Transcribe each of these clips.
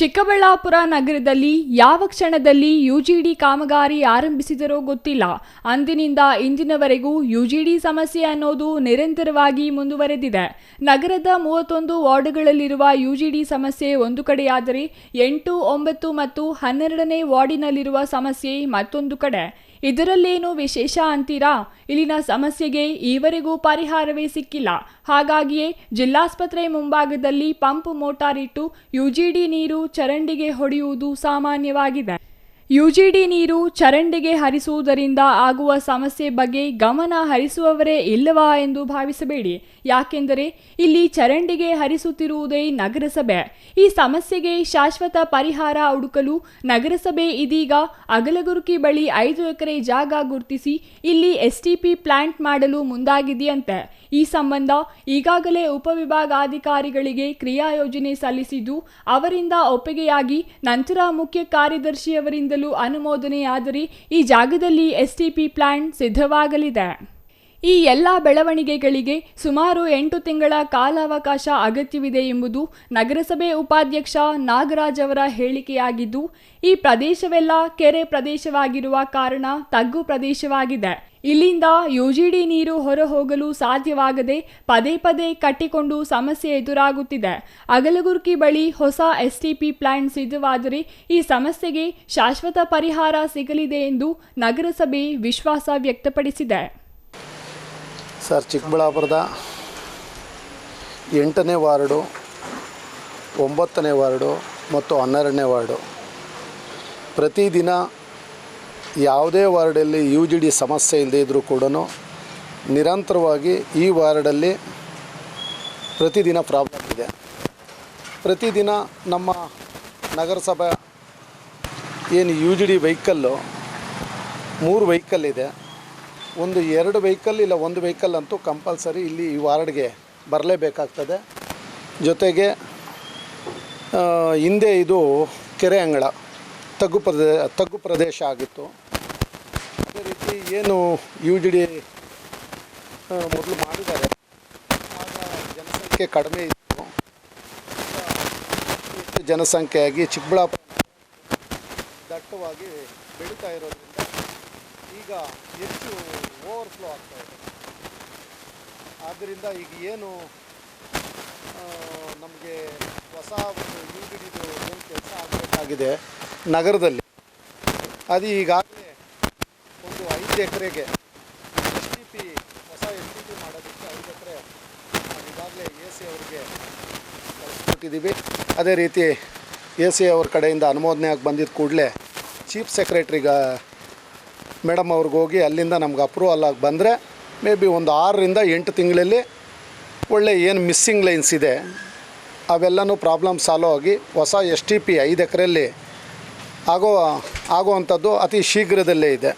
ಚಿಕ್ಕಬಳ್ಳಾಪುರ ನಗರದಲ್ಲಿ ಯಾವ ಕ್ಷಣದಲ್ಲಿ ಯುಜಿಡಿ ಕಾಮಗಾರಿ ಆರಂಭಿಸಿದರೋ ಗೊತ್ತಿಲ್ಲ. ಅಂದಿನಿಂದ ಇಂದಿನವರೆಗೂ ಯುಜಿಡಿ ಸಮಸ್ಯೆ ಅನ್ನೋದು ನಿರಂತರವಾಗಿ ಮುಂದುವರೆದಿದೆ. ನಗರದ ಮೂವತ್ತೊಂದು ವಾರ್ಡ್ಗಳಲ್ಲಿರುವ ಯುಜಿಡಿ ಸಮಸ್ಯೆ ಒಂದು ಕಡೆಯಾದರೆ ಎಂಟು, ಒಂಬತ್ತು ಮತ್ತು ಹನ್ನೆರಡನೇ ವಾರ್ಡಿನಲ್ಲಿರುವ ಸಮಸ್ಯೆ ಮತ್ತೊಂದು ಕಡೆ. ಇದರಲ್ಲೇನು ವಿಶೇಷ ಅಂತೀರಾ? ಇಲ್ಲಿನ ಸಮಸ್ಯೆಗೆ ಈವರೆಗೂ ಪರಿಹಾರವೇ ಸಿಕ್ಕಿಲ್ಲ. ಹಾಗಾಗಿಯೇ ಜಿಲ್ಲಾಸ್ಪತ್ರೆ ಮುಂಭಾಗದಲ್ಲಿ ಪಂಪ್ ಮೋಟಾರ್ ಇಟ್ಟು ಯುಜಿಡಿ ನೀರು ಚರಂಡಿಗೆ ಹೊಡೆಯುವುದು ಸಾಮಾನ್ಯವಾಗಿದೆ. ಯುಜಿಡಿ ನೀರು ಚರಂಡಿಗೆ ಹರಿಸುವುದರಿಂದ ಆಗುವ ಸಮಸ್ಯೆ ಬಗ್ಗೆ ಗಮನ ಹರಿಸುವವರೇ ಇಲ್ಲವಾ ಎಂದು ಭಾವಿಸಬೇಡಿ. ಯಾಕೆಂದರೆ ಇಲ್ಲಿ ಚರಂಡಿಗೆ ಹರಿಸುತ್ತಿರುವುದೇ ನಗರಸಭೆ. ಈ ಸಮಸ್ಯೆಗೆ ಶಾಶ್ವತ ಪರಿಹಾರ ಹುಡುಕಲು ನಗರಸಭೆ ಇದೀಗ ಅಗಲಗುರುಕಿ ಬಳಿ ಐದು ಎಕರೆ ಜಾಗ ಗುರುತಿಸಿ ಇಲ್ಲಿ ಎಸ್ಟಿಪಿ ಪ್ಲಾಂಟ್ ಮಾಡಲು ಮುಂದಾಗಿದೆಯಂತೆ. ಈ ಸಂಬಂಧ ಈಗಾಗಲೇ ಉಪವಿಭಾಗಾಧಿಕಾರಿಗಳಿಗೆ ಕ್ರಿಯಾ ಯೋಜನೆ ಸಲ್ಲಿಸಿದ್ದು, ಅವರಿಂದ ಒಪ್ಪಿಗೆಯಾಗಿ ನಂತರ ಮುಖ್ಯ ಕಾರ್ಯದರ್ಶಿಯವರಿಂದಲೂ ಅನುಮೋದನೆಯಾದರೆ ಈ ಜಾಗದಲ್ಲಿ ಎಸ್ಟಿಪಿ ಪ್ಲಾಂಟ್ ಸಿದ್ಧವಾಗಲಿದೆ. ಈ ಎಲ್ಲ ಬೆಳವಣಿಗೆಗಳಿಗೆ ಸುಮಾರು ಎಂಟು ತಿಂಗಳ ಕಾಲಾವಕಾಶ ಅಗತ್ಯವಿದೆ ಎಂಬುದು ನಗರಸಭೆ ಉಪಾಧ್ಯಕ್ಷ ನಾಗರಾಜ್ ಅವರ ಹೇಳಿಕೆಯಾಗಿದ್ದು, ಈ ಪ್ರದೇಶವೆಲ್ಲ ಕೆರೆ ಪ್ರದೇಶವಾಗಿರುವ ಕಾರಣ ತಗ್ಗು ಪ್ರದೇಶವಾಗಿದೆ. ಇಲ್ಲಿಂದ ಯುಜಿಡಿ ನೀರು ಹೊರಹೋಗಲು ಸಾಧ್ಯವಾಗದೆ ಪದೇ ಪದೇ ಕಟ್ಟಿಕೊಂಡು ಸಮಸ್ಯೆ ಎದುರಾಗುತ್ತಿದೆ. ಅಗಲಗುರ್ಕಿ ಬಳಿ ಹೊಸ ಎಸ್ಟಿಪಿ ಪ್ಲಾಂಟ್ ಸಿದ್ಧವಾದರೆ ಈ ಸಮಸ್ಯೆಗೆ ಶಾಶ್ವತ ಪರಿಹಾರ ಸಿಗಲಿದೆ ಎಂದು ನಗರಸಭೆ ವಿಶ್ವಾಸ ವ್ಯಕ್ತಪಡಿಸಿದೆ. ಸರ್, ಚಿಕ್ಕಬಳ್ಳಾಪುರದ ಎಂಟನೇ ವಾರ್ಡು, ಒಂಬತ್ತನೇ ವಾರ್ಡು ಮತ್ತು ಹನ್ನೆರಡನೇ ವಾರ್ಡು ಪ್ರತಿದಿನ ಯಾವುದೇ ವಾರ್ಡಲ್ಲಿ ಯು ಜಿ ಡಿ ಸಮಸ್ಯೆ ಇಲ್ಲದೇ ಇದ್ದರೂ ಕೂಡ ನಿರಂತರವಾಗಿ ಈ ವಾರ್ಡಲ್ಲಿ ಪ್ರತಿದಿನ ಪ್ರಾಬ್ಲಮ್ ಇದೆ. ಪ್ರತಿದಿನ ನಮ್ಮ ನಗರಸಭೆ ಏನು ಯು ಜಿ ಡಿ ವೆಹಿಕಲ್ಲು ಮೂರು ವೆಹಿಕಲ್ ಇದೆ. ಒಂದು ಎರಡು ವೆಹಿಕಲ್ ಇಲ್ಲ, ಒಂದು ವೆಹಿಕಲ್ ಅಂತೂ ಕಂಪಲ್ಸರಿ ಇಲ್ಲಿ ಈ ವಾರ್ಡ್ಗೆ ಬರಲೇಬೇಕಾಗ್ತದೆ. ಜೊತೆಗೆ ಹಿಂದೆ ಇದು ಕೆರೆ ಅಂಗಳ. ತಗ್ಗು ಪ್ರದೇ, ತಗ್ಗು ಪ್ರದೇಶ ಆಗಿತ್ತು. ಅದೇ ರೀತಿ ಏನು ಯು ಜಿ ಡಿ ಮೊದಲು ಮಾಡಿದ್ದಾರೆ. ಆಗ ಜನಸಂಖ್ಯೆ ಕಡಿಮೆ ಇತ್ತು. ಹೆಚ್ಚು ಜನಸಂಖ್ಯೆಯಾಗಿ ಚಿಕ್ಕಬಳ್ಳಾಪುರ ದಟ್ಟವಾಗಿ ಬೆಳೀತಾ ಇರೋದ್ರಿಂದ ಈಗ ಹೆಚ್ಚು ಓವರ್ಫ್ಲೋ ಆಗ್ತಾ ಇದೆ. ಆದ್ದರಿಂದ ಈಗ ಏನು ನಮಗೆ ಹೊಸ ಒಂದು ಯು ಡಿ ಡಿದು ಏನು ಕೆಲಸ ಆಗಬೇಕಾಗಿದೆ ನಗರದಲ್ಲಿ. ಅದು ಈಗಾಗಲೇ ಒಂದು ಐದು ಎಕರೆಗೆ ಎಸ್ ಟಿ ಪಿ, ಹೊಸ ಎಸ್ ಟಿ ಪಿ ಮಾಡೋದಕ್ಕೆ ಐದು ಎಕರೆ ಈಗಾಗಲೇ ಎ ಸಿ ಅವ್ರಿಗೆ ಕಳಿಸ್ಕೊಟ್ಟಿದ್ದೀವಿ. ಅದೇ ರೀತಿ ಎ ಸಿ ಅವ್ರ ಕಡೆಯಿಂದ ಅನುಮೋದನೆ ಆಗಿ ಬಂದಿದ್ದ ಕೂಡಲೇ ಚೀಫ್ ಸೆಕ್ರೆಟ್ರಿಗ ಮೇಡಮ್ ಅವ್ರಿಗೆ ಹೋಗಿ ಅಲ್ಲಿಂದ ನಮ್ಗೆ ಅಪ್ರೂವಲ್ ಆಗಿ ಬಂದರೆ ಮೇ ಬಿ ಒಂದು ಆರರಿಂದ ಎಂಟು ತಿಂಗಳಲ್ಲಿ ಒಳ್ಳೆ ಏನು ಮಿಸ್ಸಿಂಗ್ ಲೈನ್ಸ್ ಇದೆ, ಅವೆಲ್ಲನೂ ಪ್ರಾಬ್ಲಮ್ ಸಾಲ್ವ್ ಆಗಿ ಹೊಸ ಎಸ್ ಟಿ ಪಿ ಐದು ಎಕರೆಯಲ್ಲಿ ಆಗೋ ಆಗುವಂಥದ್ದು ಅತಿ ಶೀಘ್ರದಲ್ಲೇ ಇದೆ.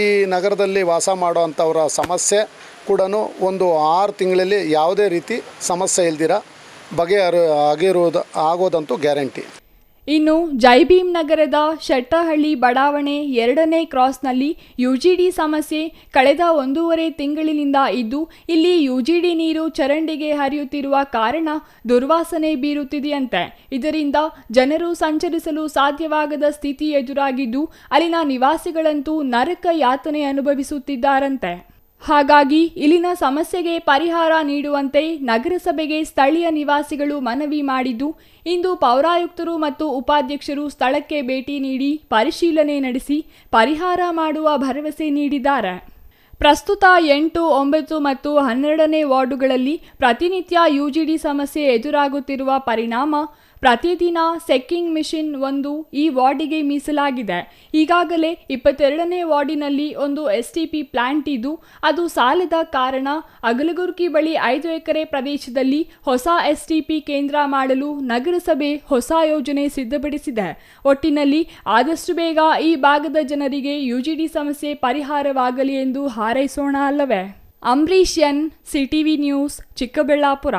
ಈ ನಗರದಲ್ಲಿ ವಾಸ ಮಾಡುವಂಥವರ ಸಮಸ್ಯೆ ಕೂಡ ಒಂದು ಆರು ತಿಂಗಳಲ್ಲಿ ಯಾವುದೇ ರೀತಿ ಸಮಸ್ಯೆ ಇಲ್ದಿರ ಬಗೆಹರ, ಆಗಿರುವುದು, ಆಗೋದಂತೂ ಗ್ಯಾರಂಟಿ. ಇನ್ನು ಜೈಭೀಮ್ ನಗರದ ಶೆಟ್ಟಹಳ್ಳಿ ಬಡಾವಣೆ ಎರಡನೇ ಕ್ರಾಸ್ನಲ್ಲಿ ಯುಜಿಡಿ ಸಮಸ್ಯೆ ಕಳೆದ ಒಂದೂವರೆ ತಿಂಗಳಿನಿಂದ ಇದ್ದು, ಇಲ್ಲಿ ಯುಜಿಡಿ ನೀರು ಚರಂಡಿಗೆ ಹರಿಯುತ್ತಿರುವ ಕಾರಣ ದುರ್ವಾಸನೆ ಬೀರುತ್ತಿದೆಯಂತೆ. ಇದರಿಂದ ಜನರು ಸಂಚರಿಸಲು ಸಾಧ್ಯವಾಗದ ಸ್ಥಿತಿ ಎದುರಾಗಿದ್ದು, ಅಲ್ಲಿನ ನಿವಾಸಿಗಳಂತೂ ನರಕ ಯಾತನೆ ಅನುಭವಿಸುತ್ತಿದ್ದಾರಂತೆ. ಹಾಗಾಗಿ ಇಲ್ಲಿನ ಸಮಸ್ಯೆಗೆ ಪರಿಹಾರ ನೀಡುವಂತೆ ನಗರಸಭೆಗೆ ಸ್ಥಳೀಯ ನಿವಾಸಿಗಳು ಮನವಿ ಮಾಡಿದ್ದು, ಇಂದು ಪೌರಾಯುಕ್ತರು ಮತ್ತು ಉಪಾಧ್ಯಕ್ಷರು ಸ್ಥಳಕ್ಕೆ ಭೇಟಿ ನೀಡಿ ಪರಿಶೀಲನೆ ನಡೆಸಿ ಪರಿಹಾರ ಮಾಡುವ ಭರವಸೆ ನೀಡಿದ್ದಾರೆ. ಪ್ರಸ್ತುತ ಎಂಟು, ಒಂಬತ್ತು ಮತ್ತು ಹನ್ನೆರಡನೇ ವಾರ್ಡುಗಳಲ್ಲಿ ಪ್ರತಿನಿತ್ಯ ಯುಜಿಡಿ ಸಮಸ್ಯೆ ಎದುರಾಗುತ್ತಿರುವ ಪರಿಣಾಮ ಪ್ರತಿದಿನ ಸೆಕ್ಕಿಂಗ್ ಮಿಷಿನ್ ಒಂದು ಈ ವಾರ್ಡಿಗೆ ಮೀಸಲಾಗಿದೆ. ಈಗಾಗಲೇ ಇಪ್ಪತ್ತೆರಡನೇ ವಾರ್ಡಿನಲ್ಲಿ ಒಂದು ಎಸ್ ಟಿ ಪಿ ಪ್ಲಾಂಟ್ ಇದ್ದು, ಅದು ಸಾಲದ ಕಾರಣ ಅಗಲಗುರ್ಕಿ ಬಳಿ ಐದು ಎಕರೆ ಪ್ರದೇಶದಲ್ಲಿ ಹೊಸ ಎಸ್ ಟಿ ಪಿ ಕೇಂದ್ರ ಮಾಡಲು ನಗರಸಭೆ ಹೊಸ ಯೋಜನೆ ಸಿದ್ಧಪಡಿಸಿದೆ. ಒಟ್ಟಿನಲ್ಲಿ ಆದಷ್ಟು ಬೇಗ ಈ ಭಾಗದ ಜನರಿಗೆ ಯುಜಿಡಿ ಸಮಸ್ಯೆ ಪರಿಹಾರವಾಗಲಿ ಎಂದು ಹಾರೈಸೋಣ ಅಲ್ಲವೇ? Ambareesh N CTV news Chikkaballapur.